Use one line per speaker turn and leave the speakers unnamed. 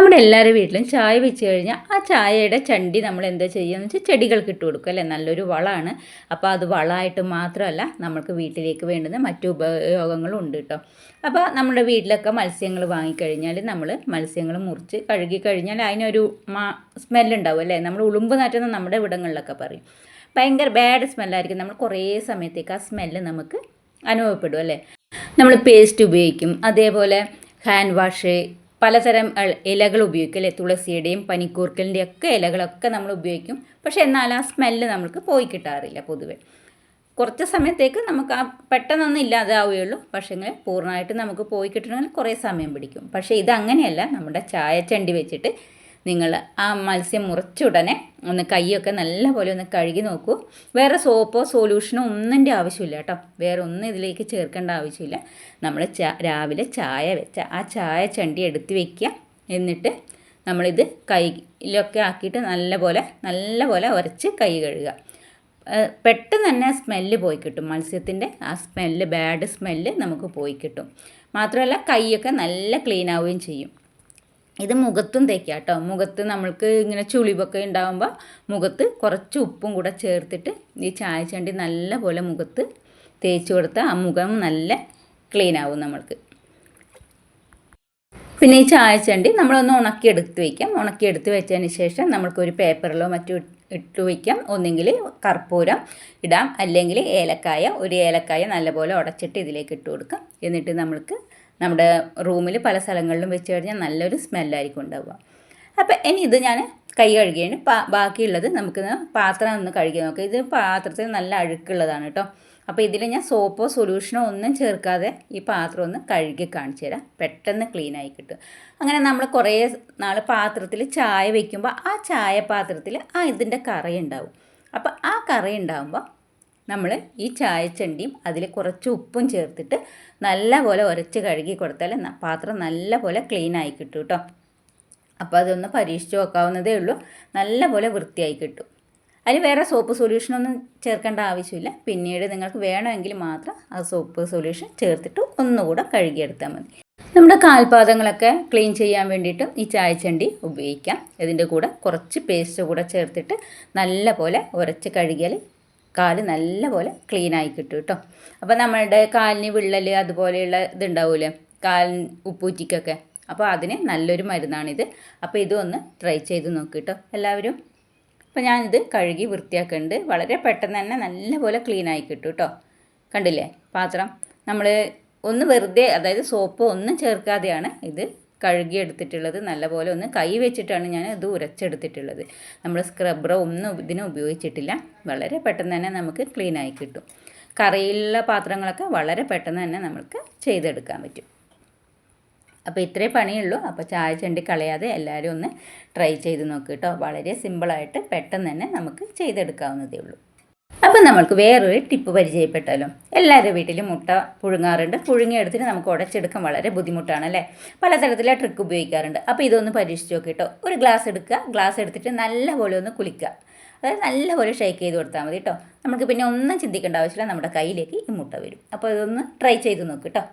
നമ്മുടെ എല്ലാവരുടെ വീട്ടിലും ചായ വെച്ച് കഴിഞ്ഞാൽ ആ ചായയുടെ ചണ്ടി നമ്മൾ എന്താ ചെയ്യുകയെന്ന് വെച്ചാൽ ചെടികൾക്ക് ഇട്ട് കൊടുക്കും അല്ലേ? നല്ലൊരു വളമാണ്. അപ്പോൾ അത് വളമായിട്ട് മാത്രമല്ല നമ്മൾക്ക് വീട്ടിലേക്ക് വേണ്ടുന്ന മറ്റു ഉപയോഗങ്ങളും ഉണ്ട് കേട്ടോ. അപ്പോൾ നമ്മുടെ വീട്ടിലൊക്കെ മത്സ്യങ്ങൾ വാങ്ങിക്കഴിഞ്ഞാൽ നമ്മൾ മത്സ്യങ്ങൾ മുറിച്ച് കഴുകി കഴിഞ്ഞാൽ അതിനൊരു മാ സ്മെല്ലുണ്ടാവും അല്ലേ? നമ്മൾ ഉളുമ്പ് നാറ്റുന്ന നമ്മുടെ ഇവിടങ്ങളിലൊക്കെ പറയും. ഭയങ്കര ബാഡ് സ്മെല്ലായിരിക്കും നമ്മൾ കുറേ സമയത്തേക്ക് ആ സ്മെല്ല് നമുക്ക് അനുഭവപ്പെടും അല്ലേ? നമ്മൾ പേസ്റ്റ് ഉപയോഗിക്കും. അതേപോലെ ഹാൻഡ് വാഷ് പലതരം ഇലകൾ ഉപയോഗിക്കും തുളസിയുടെയും പനിക്കൂർക്കലിന്റെയും ഒക്കെ ഇലകളൊക്കെ നമ്മൾ ഉപയോഗിക്കും. പക്ഷേ എന്നാൽ ആ സ്മെല്ല് നമുക്ക് പോയി കിട്ടാറില്ല പൊതുവെ. കുറച്ച് സമയത്തേക്ക് നമുക്ക് ആ പെട്ടെന്നൊന്നും ഇല്ലാതാവുകയുള്ളൂ. പക്ഷേ ഇങ്ങനെ പൂർണമായിട്ട് നമുക്ക് പോയി കിട്ടണമെങ്കിൽ കുറേ സമയം പിടിക്കും. പക്ഷേ ഇതങ്ങനെയല്ല. നമ്മുടെ ചായച്ചണ്ടി വെച്ചിട്ട് നിങ്ങൾ ആ മത്സ്യം മുറിച്ചുടനെ ഒന്ന് കൈയൊക്കെ നല്ലപോലെ ഒന്ന് കഴുകി നോക്കൂ. വേറെ സോപ്പോ സൊല്യൂഷനോ ഒന്നിന്റെ ആവശ്യമില്ല കേട്ടോ. വേറെ ഒന്നും ഇതിലേക്ക് ചേർക്കേണ്ട ആവശ്യമില്ല. നമ്മൾ രാവിലെ ചായ വെച്ച ആ ചായ ചണ്ടി എടുത്ത് വെക്കുക. എന്നിട്ട് നമ്മളിത് കൈയിലൊക്കെ ആക്കിയിട്ട് നല്ലപോലെ നല്ലപോലെ ഉരച്ച് കൈ കഴുകുക. പെട്ടെന്ന് തന്നെ സ്മെല്ല് പോയി കിട്ടും. മത്സ്യത്തിന്റെ ആ സ്മെല്ല് ബാഡ് സ്മെല്ല് നമുക്ക് പോയി കിട്ടും. മാത്രമല്ല കൈയൊക്കെ നല്ല ക്ലീൻ ആവുകയും ചെയ്യും. ഇത് മുഖത്തും തേക്കുക കേട്ടോ. മുഖത്ത് നമ്മൾക്ക് ഇങ്ങനെ ചുളിവൊക്കെ ഉണ്ടാകുമ്പോൾ മുഖത്ത് കുറച്ച് ഉപ്പും കൂടെ ചേർത്തിട്ട് ഈ ചായ ചണ്ടി നല്ല പോലെ മുഖത്ത് തേച്ച് കൊടുത്താൽ ആ മുഖം നല്ല ക്ലീൻ ആവും നമ്മൾക്ക്. പിന്നെ ഈ ചായച്ചണ്ടി നമ്മളൊന്ന് ഉണക്കി എടുത്ത് വയ്ക്കാം ഉണക്കി എടുത്ത് വെച്ചതിന് ശേഷം നമ്മൾക്കൊരു പേപ്പറിലോ മറ്റോ ഇട്ട് വയ്ക്കാം ഒന്നെങ്കിൽ കർപ്പൂരം ഇടാം. അല്ലെങ്കിൽ ഏലക്കായ ഒരു ഏലക്കായ നല്ലപോലെ ഉടച്ചിട്ട് ഇതിലേക്ക് ഇട്ട് കൊടുക്കാം. എന്നിട്ട് നമ്മൾക്ക് നമ്മുടെ റൂമിൽ പല സ്ഥലങ്ങളിലും വെച്ച് കഴിഞ്ഞാൽ നല്ലൊരു സ്മെല്ലായിരിക്കും ഉണ്ടാവുക. അപ്പോൾ ഇനി ഇത് ഞാൻ കൈ കഴുകിയാണ്. ബാക്കിയുള്ളത് നമുക്ക് പാത്രം ഒന്ന് കഴുകി നോക്കാം. ഇത് പാത്രത്തിൽ നല്ല അഴുക്കുള്ളതാണ് കേട്ടോ. അപ്പോൾ ഇതിൽ ഞാൻ സോപ്പോ സൊല്യൂഷനോ ഒന്നും ചേർക്കാതെ ഈ പാത്രം ഒന്ന് കഴുകി കാണിച്ചു തരാം. പെട്ടെന്ന് ക്ലീൻ ആയി കിട്ടും. അങ്ങനെ നമ്മൾ കുറേ നാൾ പാത്രത്തിൽ ചായ വയ്ക്കുമ്പോൾ ആ ചായ പാത്രത്തിൽ ആ ഇതിന്റെ കറി ഉണ്ടാവും അപ്പോൾ ആ കറി ഉണ്ടാകുമ്പോൾ നമ്മൾ ഈ ചായച്ചണ്ടിയും അതിൽ കുറച്ച് ഉപ്പും ചേർത്തിട്ട് നല്ലപോലെ ഉരച്ച് കഴുകി കൊടുത്താൽ പാത്രം നല്ലപോലെ ക്ലീൻ ആയി കിട്ടും കേട്ടോ. അപ്പോൾ അതൊന്ന് പരീക്ഷിച്ച് നോക്കാവുന്നതേ ഉള്ളൂ. നല്ലപോലെ വൃത്തിയായി കിട്ടും. അതിൽ വേറെ സോപ്പ് സൊല്യൂഷനൊന്നും ചേർക്കേണ്ട ആവശ്യമില്ല. പിന്നീട് നിങ്ങൾക്ക് വേണമെങ്കിൽ മാത്രം ആ സോപ്പ് സൊല്യൂഷൻ ചേർത്തിട്ട് ഒന്നുകൂടെ കഴുകിയെടുത്താൽ മതി. നമ്മുടെ കാൽപാദങ്ങളൊക്കെ ക്ലീൻ ചെയ്യാൻ വേണ്ടിയിട്ട് ഈ ചായച്ചണ്ടി ഉപയോഗിക്കാം. ഇതിന്റെ കൂടെ കുറച്ച് പേസ്റ്റ് കൂടെ ചേർത്തിട്ട് നല്ല പോലെ ഉരച്ച് കഴുകിയാൽ കാൽ നല്ലപോലെ ക്ലീൻ ആയി കിട്ടും കേട്ടോ അപ്പോൾ നമ്മളുടെ കാലിന് വിള്ളൽ അതുപോലെയുള്ള ഇതുണ്ടാവില്ലേ കാലിന് ഉപ്പൂറ്റിക്കൊക്കെ അപ്പോൾ അതിന് നല്ലൊരു മരുന്നാണിത്. അപ്പോൾ ഇതൊന്ന് ട്രൈ ചെയ്ത് നോക്കി കേട്ടോ എല്ലാവരും. അപ്പോൾ ഞാനിത് കഴുകി വൃത്തിയാക്കുന്നുണ്ട് വളരെ പെട്ടെന്ന് തന്നെ നല്ലപോലെ ക്ലീൻ ആയി കിട്ടും കേട്ടോ കണ്ടില്ലേ? പാത്രം. നമ്മൾ ഒന്ന് വെറുതെ അതായത് സോപ്പ് ഒന്നും ചേർക്കാതെയാണ് ഇത് കഴുകി എടുത്തിട്ടുള്ളത് നല്ലപോലെ ഒന്ന് കൈ വെച്ചിട്ടാണ് ഞാൻ ഇത് ഉരച്ചെടുത്തിട്ടുള്ളത്. നമ്മൾ സ്ക്രബ്ബറോ ഒന്നും ഇതിനെ ഉപയോഗിച്ചിട്ടില്ല. വളരെ പെട്ടെന്ന് തന്നെ നമുക്ക് ക്ലീൻ ആയി കിട്ടും. കറിയിലുള്ള പാത്രങ്ങളൊക്കെ വളരെ പെട്ടെന്ന് തന്നെ നമുക്ക് ചെയ്തെടുക്കാൻ പറ്റും. അപ്പോൾ ഇത്രേ പണിയുള്ളൂ. അപ്പോൾ ചായ ചണ്ടി കളയാതെ എല്ലാവരും ഒന്ന് ട്രൈ ചെയ്ത് നോക്ക് കേട്ടോ. വളരെ സിമ്പിളായിട്ട് പെട്ടെന്ന് തന്നെ നമുക്ക് ചെയ്തെടുക്കാവുന്നതേ ഉള്ളൂ. അപ്പം നമ്മൾക്ക് വേറൊരു ടിപ്പ് പരിചയപ്പെട്ടാലും എല്ലാവരുടെ വീട്ടിലും മുട്ട പുഴുങ്ങാറുണ്ട്. പുഴുങ്ങിയെടുത്തിട്ട് നമുക്ക് ഉടച്ചെടുക്കാൻ വളരെ ബുദ്ധിമുട്ടാണ് അല്ലേ? പലതരത്തിലുള്ള ട്രിക്ക് ഉപയോഗിക്കാറുണ്ട്. അപ്പോൾ ഇതൊന്ന് പരീക്ഷിച്ച് നോക്കിയിട്ടോ ഒരു ഗ്ലാസ് എടുക്കുക. ഗ്ലാസ് എടുത്തിട്ട് നല്ലപോലെ ഒന്ന് കുളിക്കുക. അതായത് നല്ലപോലെ ഷേക്ക് ചെയ്ത് കൊടുത്താൽ മതി കേട്ടോ. നമുക്ക് പിന്നെ ഒന്നും ചിന്തിക്കേണ്ട ആവശ്യമില്ല. നമ്മുടെ കയ്യിലേക്ക് ഈ മുട്ട വരും. അപ്പോൾ ഇതൊന്ന് ട്രൈ ചെയ്ത് നോക്ക് കേട്ടോ.